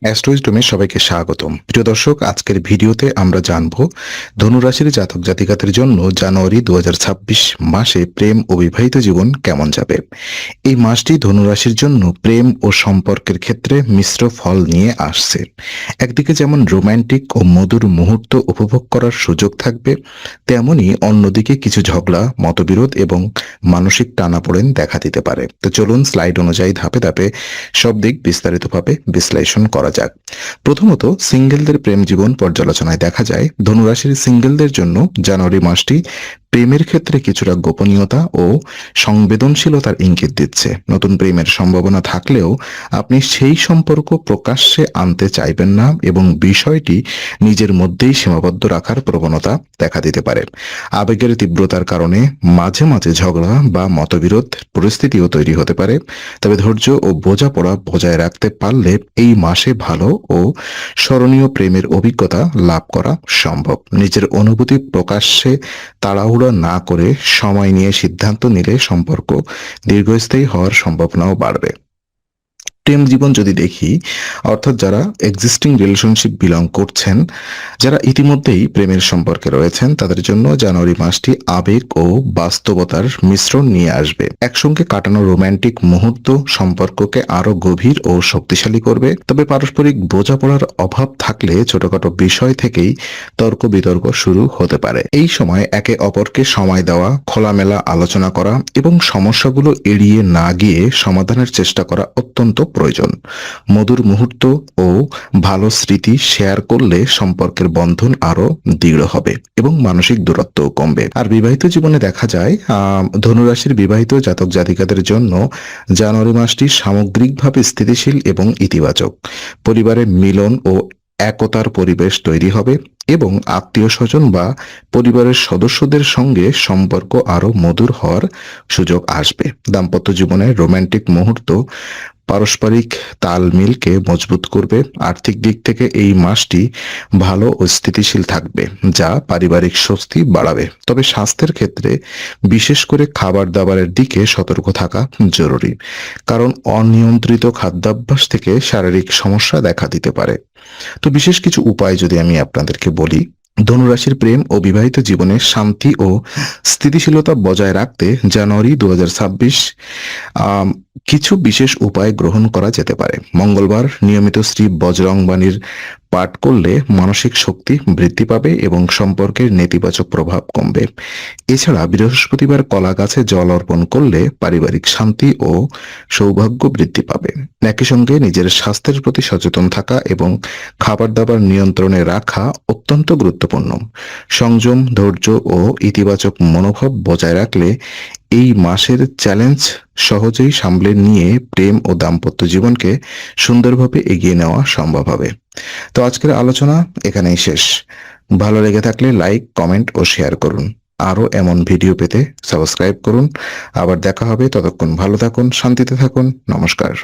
অ্যাস্ট্রোইজডমে সবাইকে স্বাগতম। প্রিয় দর্শক, আজকের ভিডিওতে আমরা জানব, ধনুরাশির জাতক জাতিকাদের জন্য জানুয়ারি দু মাসে প্রেম ও বিবাহিত জীবন কেমন যাবে? এই মাসটি ধনুরাশির জন্য প্রেম ও সম্পর্কের ক্ষেত্রে মিশ্র ফল নিয়ে আসছে। একদিকে যেমন রোমান্টিক ও মধুর মুহূর্ত উপভোগ করার সুযোগ থাকবে, তেমনি অন্যদিকে কিছু ঝগড়া, মতবিরোধ এবং মানসিক টানাপোড়েন দেখা দিতে পারে। তো চলুন স্লাইড অনুযায়ী ধাপে ধাপে সব দিক বিস্তারিতভাবে বিশ্লেষণ করা যাক। প্রথমত সিঙ্গেলদের প্রেম জীবন পর্যালোচনায় দেখা যায়। ধনুরাশির সিঙ্গেলদের জন্য জানুয়ারি মাসটি প্রেমের ক্ষেত্রে কিছুটা গোপনীয়তা ও সংবেদনশীলতার ইঙ্গিত দিচ্ছে। নতুন প্রেমের সম্ভাবনা থাকলেও আপনি সেই সম্পর্ক প্রকাশ্যে আনতে চাইবেন না এবং বিষয়টি নিজের মধ্যেই সীমাবদ্ধ রাখার প্রবণতা দেখা দিতে পারে। আবেগের তীব্রতার কারণে মাঝে মাঝে ঝগড়া বা মতবিরোধ পরিস্থিতিও তৈরি হতে পারে। তবে ধৈর্য ও বোঝাপড়া বজায় রাখতে পারলে এই মাসে ভালো ও স্মরণীয় প্রেমের অভিজ্ঞতা লাভ করা সম্ভব। নিজের অনুভূতি প্রকাশ্যে তাড়াহুড়ো না করে সময় নিয়ে সিদ্ধান্ত নিলে সম্পর্ক দীর্ঘস্থায়ী হওয়ার সম্ভাবনাও বাড়বে। প্রেম জীবন যদি দেখি, অর্থাৎ যারা এক্সিস্টিং রিলেশনশিপ বিলং করছেন, যারা ইতিমধ্যেই প্রেমের সম্পর্কে রয়েছেন, তাদের জন্য জানুয়ারি মাসটি আবেগ ও বাস্তবতার মিশ্রণ নিয়ে আসবে। একসঙ্গে কাটানো রোম্যান্টিক মুহূর্ত সম্পর্ককে আরও গভীর ও শক্তিশালী করবে। তবে পারস্পরিক বোঝাপড়ার অভাব থাকলে ছোটখাটো বিষয় থেকেই তর্ক বিতর্ক শুরু হতে পারে। এই সময় একে অপরকে সময় দেওয়া, খোলামেলা আলোচনা করা এবং সমস্যাগুলো এড়িয়ে না গিয়ে সমাধানের চেষ্টা করা অত্যন্ত প্রয়োজন। মধুর মুহূর্ত ও ভালো স্মৃতি শেয়ার করলে সম্পর্কের বন্ধন আরও দৃঢ় হবে এবং মানসিক দূরত্বও কমবে। আর বিবাহিত জীবনে দেখা যায় ধনুরাশির বিবাহিত জাতক জাতিকাদের জন্য জানুয়ারি মাসটি সামগ্রিকভাবে স্থিতিশীল এবং ইতিবাচক। পরিবারের মিলন ও একতার পরিবেশ তৈরি হবে এবং আত্মীয় স্বজন বা পরিবারের সদস্যদের সঙ্গে সম্পর্ক আরও মধুর হওয়ার সুযোগ আসবে। দাম্পত্য জীবনে রোমান্টিক মুহূর্ত পারস্পরিক তালমিলকে মজবুত করবে। আর্থিক দিক থেকে এই মাসটি ভালো ও স্থিতিশীল থাকবে, যা পারিবারিক স্বস্তি বাড়াবে। তবে স্বাস্থ্যের ক্ষেত্রে বিশেষ করে খাবার দাবারের দিকে সতর্ক থাকা জরুরি, কারণ অনিয়ন্ত্রিত খাদ্যাভ্যাস থেকে শারীরিক সমস্যা দেখা দিতে পারে। তো বিশেষ কিছু উপায় যদি আমি আপনাদেরকে বলি, ধনুরাশির প্রেম ও বিবাহিত জীবনে শান্তি ও স্থিতিশীলতা বজায় রাখতে জানুয়ারি দু হাজার ছাব্বিশ কিছু বিশেষ উপায় গ্রহণ করা যেতে পারে। মঙ্গলবার নিয়মিত শ্রী বজরংবাণীর পাঠ করলে মানসিক শক্তি বৃদ্ধি পাবে এবং সম্পর্কের নেতিবাচক প্রভাব কমবে। এছাড়া বৃহস্পতিবার কলা গাছে জল অর্পণ করলে পারিবারিক শান্তি ও সৌভাগ্য বৃদ্ধি পাবে। একই সঙ্গে নিজের স্বাস্থ্যের প্রতি সচেতন থাকা এবং খাবার দাবার নিয়ন্ত্রণে রাখা অত্যন্ত গুরুত্বপূর্ণ। সংযম, ধৈর্য ও ইতিবাচক মনোভাব বজায় রাখলে এই মাসের চ্যালেঞ্জ সহজেই সামলে নিয়ে প্রেম ও দাম্পত্য জীবনকে সুন্দরভাবে এগিয়ে নেওয়া সম্ভব হবে। তো আজকের আলোচনা এখানেই শেষ। ভালো লেগে থাকলে লাইক, কমেন্ট ও শেয়ার করুন। আরও এমন ভিডিও পেতে সাবস্ক্রাইব করুন। আবার দেখা হবে। ততক্ষণ ভালো থাকুন, শান্তিতে থাকুন। নমস্কার।